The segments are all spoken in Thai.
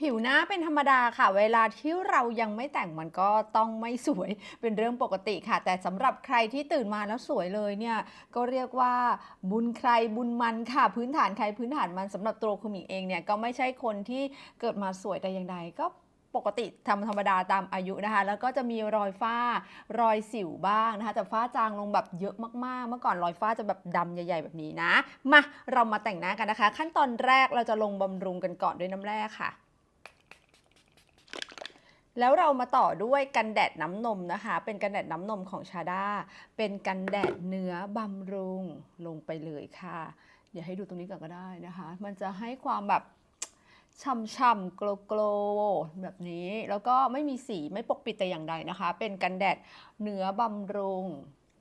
ผิวหน้าเป็นธรรมดาค่ะ เวลาที่เรายังไม่แต่งมันก็ต้องไม่สวยเป็นเรื่องปกติค่ะ แต่สำหรับใครที่ตื่นมาแล้วสวยเลยเนี่ยก็เรียกว่าบุญใครบุญมันค่ะ พื้นฐานใครพื้นฐานมันสำหรับตัวคุณหมิงเองเนี่ยก็ไม่ใช่คนที่เกิดมาสวยแต่อย่างใดก็ปกติทำธรรมดาตามอายุนะคะ แล้วก็จะมีรอยฝ้ารอยสิวบ้างนะคะ แต่ฝ้าจางลงแบบเยอะมากๆ เมื่อก่อนรอยฝ้าจะแบบดำใหญ่ ๆ แบบนี้นะ มาเรามาแต่งหน้ากันนะคะ ขั้นตอนแรกเราจะลงบำรุงกันก่อนด้วยน้ำแร่ค่ะ แล้วเรามาต่อด้วยกันแดดน้ำนมนะคะ เป็นกันแดดน้ำนมของชาด้า เป็นกันแดดเนื้อบำรุงลงไปเลยค่ะ เดี๋ยวให้ดูตรงนี้ก่อนก็ได้นะคะ มันจะให้ความแบบช่ำๆโกลโกลๆแบบนี้ แล้วก็ไม่มีสีไม่ปกปิดแต่อย่างใดนะคะ เป็นกันแดดเนื้อบำรุง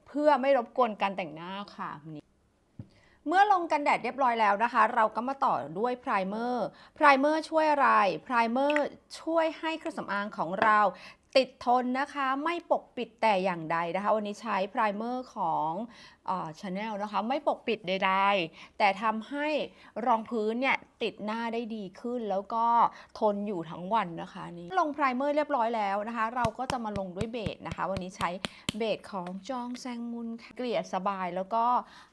เพื่อไม่รบกวนการแต่งหน้าค่ะนี่ เมื่อลงกันแดดเรียบร้อยแล้วนะคะ เราก็มาต่อด้วยไพรเมอร์ ไพรเมอร์ช่วยอะไร ไพรเมอร์ช่วยให้เครื่องสำอางของเรา ติดทนนะคะไม่ปกปิดแต่อย่างใดนะคะ วันนี้ใช้ไพรเมอร์ของชาแนลนะคะ ไม่ปกปิดใดๆ แต่ทำให้รองพื้นเนี่ยติดหน้าได้ดีขึ้น แล้วก็ทนอยู่ทั้งวันนะคะนี่ลงไพรเมอร์เรียบร้อยแล้วนะคะ เราก็จะมาลงด้วยเบสนะคะ วันนี้ใช้เบสของจองแซงมุนค่ะเกลี่ยสบายแล้วก็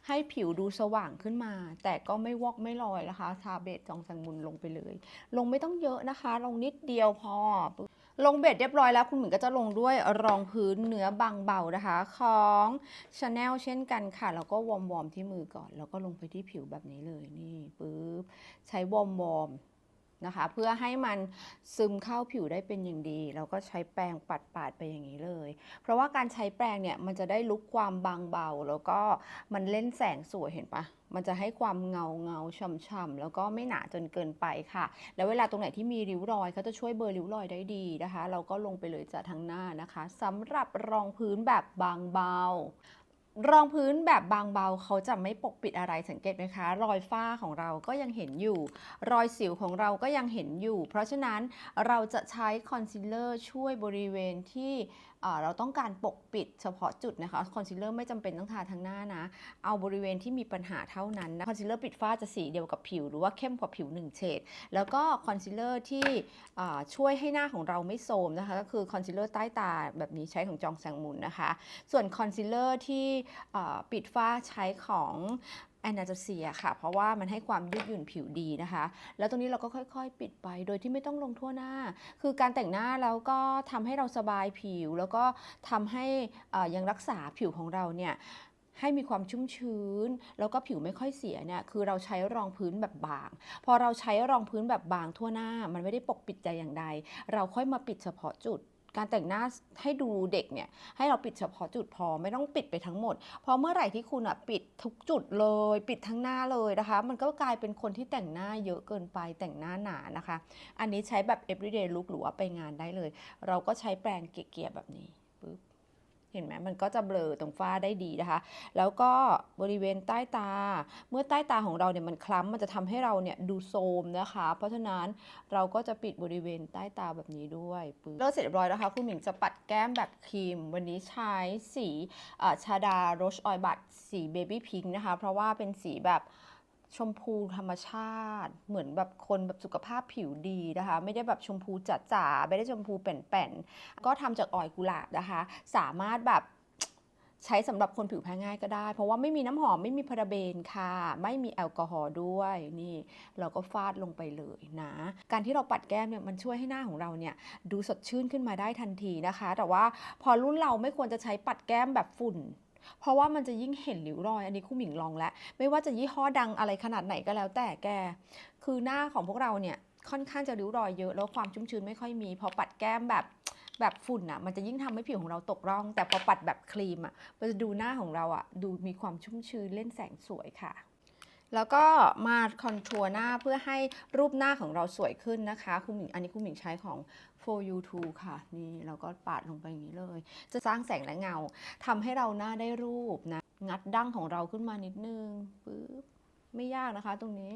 ให้ผิวดูสว่างขึ้นมา แต่ก็ไม่วอกไม่ลอยนะคะทาเบสจองแซงมุนลงไปเลย ลงไม่ต้องเยอะนะคะ ลงนิดเดียวพอ ลงเบ็ดเรียบร้อยแล้วคุณหมิงก็จะลงด้วยรองพื้นเนื้อบางเบานะคะ ของชาแนลเช่นกันค่ะ แล้วก็วอมวอมที่มือก่อน แล้วก็ลงไปที่ผิวแบบนี้เลยนี่ปึ๊บใช้วอมวอม นะคะ เพื่อให้มันซึมเข้าผิวได้เป็นอย่างดีแล้วก็ใช้แปรงปัดปาดๆไปอย่างนี้เลย เพราะว่าการใช้แปรงเนี่ยมันจะได้ลุกความบางเบา แล้วก็มันเล่นแสงสวยเห็นปะมันจะให้ความเงาเงาช่ำๆแล้วก็ไม่หนาจนเกินไปค่ะ แล้วเวลาตรงไหนที่มีริ้วรอยเขาจะช่วยเบลอร์ริ้วรอยได้ดีนะคะ เราก็ลงไปเลยจากทางหน้านะคะสำหรับรองพื้นแบบบางเบา รองพื้นแบบบางเบาเขาจะไม่ปกปิดอะไรสังเกตไหมคะ รอยฝ้าของเราก็ยังเห็นอยู่ รอยสิวของเราก็ยังเห็นอยู่ เพราะฉะนั้นเราจะใช้คอนซีลเลอร์ช่วยบริเวณที่ เราต้องการปกปิดเฉพาะจุดนะคะคอนซีลเลอร์ไม่จำเป็นต้องทาทั้งหน้านะ เอาบริเวณที่มีปัญหาเท่านั้นนะคอนซีลเลอร์ปิดฝ้าจะสีเดียวกับผิว หรือว่าเข้มกว่าผิว1เฉดแล้วก็คอนซีลเลอร์ที่ช่วยให้หน้าของเราไม่โทรมนะคะก็คือคอนซีลเลอร์ใต้ตาแบบนี้ใช้ของจองแซงมุนนะคะ ส่วนคอนซีลเลอร์ที่ปิดฝ้าใช้ของ แอนนาจเซียค่ะ เพราะว่ามันให้ความยืดหยุ่นผิวดีนะคะ แล้วตรงนี้เราก็ค่อยๆ ปิดไปโดยที่ไม่ต้องลงทั่วหน้า คือการแต่งหน้าแล้วก็ทำให้เราสบายผิว แล้วก็ทำให้ยังรักษาผิวของเราเนี่ยให้มีความชุ่มชื้น แล้วก็ผิวไม่ค่อยเสียเนี่ยคือเราใช้รองพื้นแบบบาง พอเราใช้รองพื้นแบบบางทั่วหน้า มันไม่ได้ปกปิดใจอย่างใด เราค่อยมาปิดเฉพาะจุด การแต่งหน้าให้ดูเด็กเนี่ยให้เราปิดเฉพาะจุดพอไม่ต้องปิดไปทั้งหมด เพราะเมื่อไหร่ที่คุณอะปิดทุกจุดเลย ปิดทั้งหน้าเลยนะคะ มันก็กลายเป็นคนที่แต่งหน้าเยอะเกินไปแต่งหน้าหนานะคะ อันนี้ใช้แบบ everyday look หรือว่าไปงานได้เลย เราก็ใช้แปรงเกลี่ยแบบนี้ปึ๊บ เห็นไหมมันก็จะเบลอตรงฝ้าได้ดีนะคะ แล้วก็บริเวณใต้ตา เมื่อใต้ตาของเราเนี่ยมันคล้ำมันจะทำให้เราเนี่ยดูโทรมนะคะ เพราะฉะนั้นเราก็จะปิดบริเวณใต้ตาแบบนี้ด้วยปึ๊บเลิกเสร็จเรียบร้อยแล้วค่ะคุณหมิงจะปัดแก้มแบบครีม วันนี้ใช้สีอ่าชาดาโรชออยบัตสีเบบี้พิงค์นะคะ เพราะว่าเป็นสีแบบ ชมพูธรรมชาติ เหมือนแบบคนแบบสุขภาพผิวดีนะคะ ไม่ได้แบบชมพูจ๋าๆไม่ได้ชมพูแป่นๆก็ทำจากออยกุหลาบนะคะ สามารถแบบใช้สำหรับคนผิวแพ้ง่ายก็ได้ เพราะว่าไม่มีน้ำหอมไม่มีพาราเบนค่ะ ไม่มีแอลกอฮอล์ด้วยนี่ เราก็ฟาดลงไปเลยนะ การที่เราปัดแก้มเนี่ยมันช่วยให้หน้าของเราเนี่ยดูสดชื่นขึ้นมาได้ทันทีนะคะ แต่ว่าพอรุ่นเราไม่ควรจะใช้ปัดแก้มแบบฝุ่น เพราะว่ามันจะยิ่งเห็นริ้วรอย อันนี้คู่หมิงลองแล้ว ไม่ว่าจะยี่ห้อดังอะไรขนาดไหนก็แล้วแต่แก คือหน้าของพวกเราเนี่ยค่อนข้างจะริ้วรอยเยอะ แล้วความชุ่มชื้นไม่ค่อยมี พอปัดแก้มแบบแบบฝุ่นอะมันจะยิ่งทำให้ผิวของเราตกร่อง แต่พอปัดแบบครีมอะมันจะดูหน้าของเราอะดูมีความชุ่มชื้นเล่นแสงสวยค่ะ แล้วก็มาคอนทัวร์หน้าเพื่อให้รูปหน้าของเราสวยขึ้นนะคะคุณหมิงอันนี้คุณหมิงใช้ของ for you to ค่ะ นี่เราก็ปาดลงไปอย่างนี้เลย จะสร้างแสงและเงาทำให้เราหน้าได้รูปนะ งัดดั้งของเราขึ้นมานิดนึงปึ๊บไม่ยากนะคะตรงนี้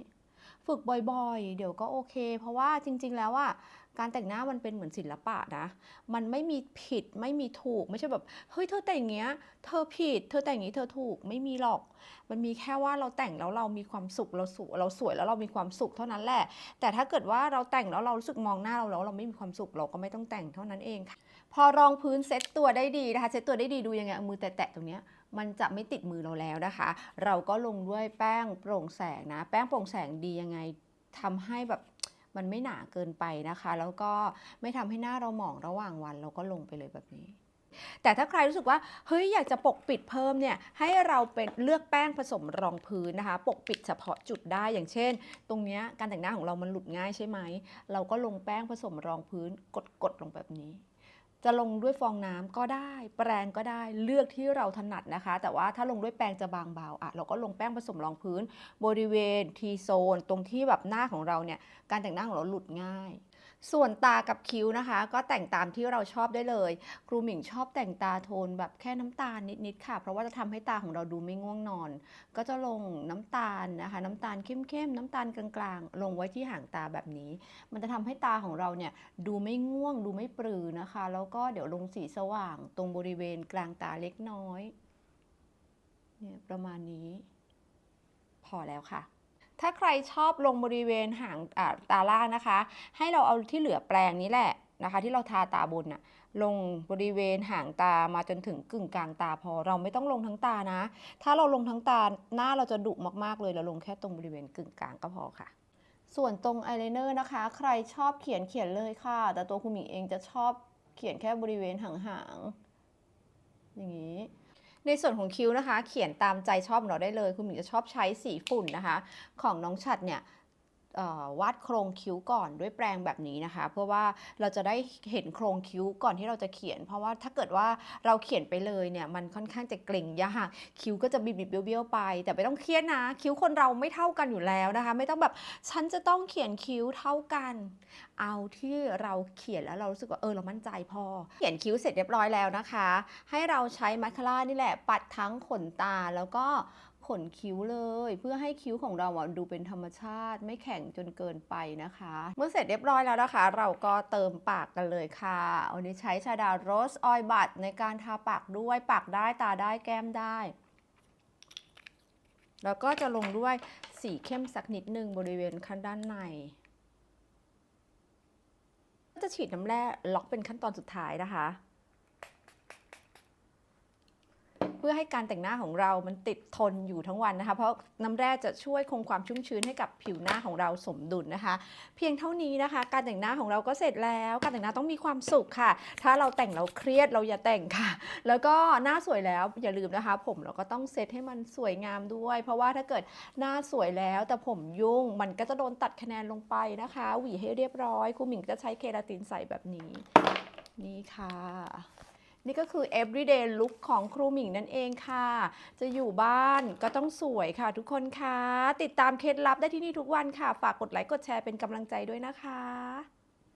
ฝึกบ่อยๆ เดี๋ยวก็โอเค เพราะว่าจริง ๆ แล้วอะการแต่งหน้ามันเป็นเหมือนศิลปะนะ มันไม่มีผิดไม่มีถูกไม่ใช่แบบเฮ้ยเธอแต่งอย่างเงี้ย เธอผิด เธอแต่งอย่างนี้เธอถูกไม่มีหรอก มันมีแค่ว่าเราแต่งแล้วเรามีความสุขเราสวยเราสวยแล้วเรามีความสุขเท่านั้นแหละ แต่ถ้าเกิดว่าเราแต่งแล้วเรารู้สึกมองหน้าเราแล้วเราไม่มีความสุขเราก็ไม่ต้องแต่งเท่านั้นเองค่ะ พอรองพื้นเซ็ตตัวได้ดีนะคะเซ็ตตัวได้ดีดูยังไงเอามือแตะๆตรงเนี้ย มันจะไม่ติดมือเราแล้วนะคะ เราก็ลงด้วยแป้งโปร่งแสงนะ แป้งโปร่งแสงดียังไงทำให้แบบมันไม่หนาเกินไปนะคะ แล้วก็ไม่ทำให้หน้าเราหมองระหว่างวัน เราก็ลงไปเลยแบบนี้ แต่ถ้าใครรู้สึกว่าเฮ้ยอยากจะปกปิดเพิ่มเนี่ยให้เราเป็นเลือกแป้งผสมรองพื้นนะคะ ปกปิดเฉพาะจุดได้อย่างเช่น ตรงเนี้ยการแต่งหน้าของเรามันหลุดง่ายใช่ไหมเราก็ลงแป้งผสมรองพื้นกดๆลงแบบนี้ จะลงด้วยฟองน้ำก็ได้ แปรงก็ได้เลือกที่เราถนัดนะคะ แต่ว่าถ้าลงด้วยแปรงจะบางเบาอะเราก็ลงแป้งผสมรองพื้น บริเวณทีโซนตรงที่แบบหน้าของเราเนี่ยการแต่งหน้าของเราหลุดง่าย ส่วนตากับคิ้วนะคะ ก็แต่งตามที่เราชอบได้เลย ครูหมิงชอบแต่งตาโทนแบบแค่น้ำตาลนิดๆค่ะ เพราะว่าจะทำให้ตาของเราดูไม่ง่วงนอน ก็จะลงน้ำตาลนะคะ น้ำตาลเข้มๆน้ำตาลกลางๆ ลงไว้ที่หางตาแบบนี้ มันจะทำให้ตาของเราเนี่ยดูไม่ง่วง ดูไม่ปรือนะคะ แล้วก็เดี๋ยวลงสีสว่าง ตรงบริเวณกลางตาเล็กน้อยเนี่ยประมาณนี้ พอแล้วค่ะ ถ้าใครชอบลงบริเวณหางตาล่างนะคะ ให้เราเอาที่เหลือแปรงนี้แหละนะคะ ที่เราทาตาบนน่ะลงบริเวณหางตามาจนถึงกึ่งกลางตาพอเราไม่ต้องลงทั้งตานะ ถ้าเราลงทั้งตาหน้าเราจะดุมากๆเลยเราลงแค่ตรงบริเวณกึ่งกลางก็พอค่ะ ส่วนตรงอายไลเนอร์นะคะ ใครชอบเขียนเขียนเลยค่ะ แต่ตัวคุณหมิงเองจะชอบเขียนแค่บริเวณหางๆอย่างนี้ ในส่วนของคิ้วนะคะ เขียนตามใจชอบของเราได้เลย คุณหมิงจะชอบใช้สีฝุ่นนะคะ ของน้องฉัดเนี่ย วาดโครงคิ้วก่อนด้วยแปรงแบบนี้นะคะ เพื่อว่าเราจะได้เห็นโครงคิ้วก่อนที่เราจะเขียน เพราะว่าถ้าเกิดว่าเราเขียนไปเลยเนี่ยมันค่อนข้างจะเกร็งยากคิ้วก็จะบิดๆเบี้ยวๆไป แต่ไม่ต้องเครียดนะ คิ้วคนเราไม่เท่ากันอยู่แล้วนะคะ ไม่ต้องแบบฉันจะต้องเขียนคิ้วเท่ากัน เอาที่เราเขียนแล้วเรารู้สึกว่าเออเรามั่นใจพอ เขียนคิ้วเสร็จเรียบร้อยแล้วนะคะ ให้เราใช้มาสคาร่านี่แหละปัดทั้งขนตาแล้วก็ ขนคิ้วเลย เพื่อให้คิ้วของเราอะดูเป็นธรรมชาติ ไม่แข็งจนเกินไปนะคะ เมื่อเสร็จเรียบร้อยแล้วนะคะ เราก็เติมปากกันเลยค่ะวันนี้ใช้ชาดาโรสออยบัตในการทาปากด้วยปากได้ตาได้แก้มได้ แล้วก็จะลงด้วยสีเข้มสักนิดนึงบริเวณข้างด้านในก็จะฉีดน้ำแร่ล็อกเป็นขั้นตอนสุดท้ายนะคะ เพื่อให้การแต่งหน้าของเรามันติดทนอยู่ทั้งวันนะคะ เพราะน้ำแร่จะช่วยคงความชุ่มชื้นให้กับผิวหน้าของเราสมดุลนะคะ เพียงเท่านี้นะคะ การแต่งหน้าของเราก็เสร็จแล้ว การแต่งหน้าต้องมีความสุขค่ะ ถ้าเราแต่งเราเครียดเราอย่าแต่งค่ะ แล้วก็หน้าสวยแล้วอย่าลืมนะคะ ผมเราก็ต้องเซตให้มันสวยงามด้วย เพราะว่าถ้าเกิดหน้าสวยแล้วแต่ผมยุ่งมันก็จะโดนตัดคะแนนลงไปนะคะหวีให้เรียบร้อยครูหมิงจะใช้เคราตินใส่แบบนี้ นี่ค่ะ นี่ก็คือ everyday look ของครูหมิงนั่นเองค่ะ จะอยู่บ้านก็ต้องสวยค่ะทุกคนค่ะติดตามเคล็ดลับได้ที่นี่ทุกวันค่ะ ฝากกดไลค์กดแชร์เป็นกำลังใจด้วยนะคะ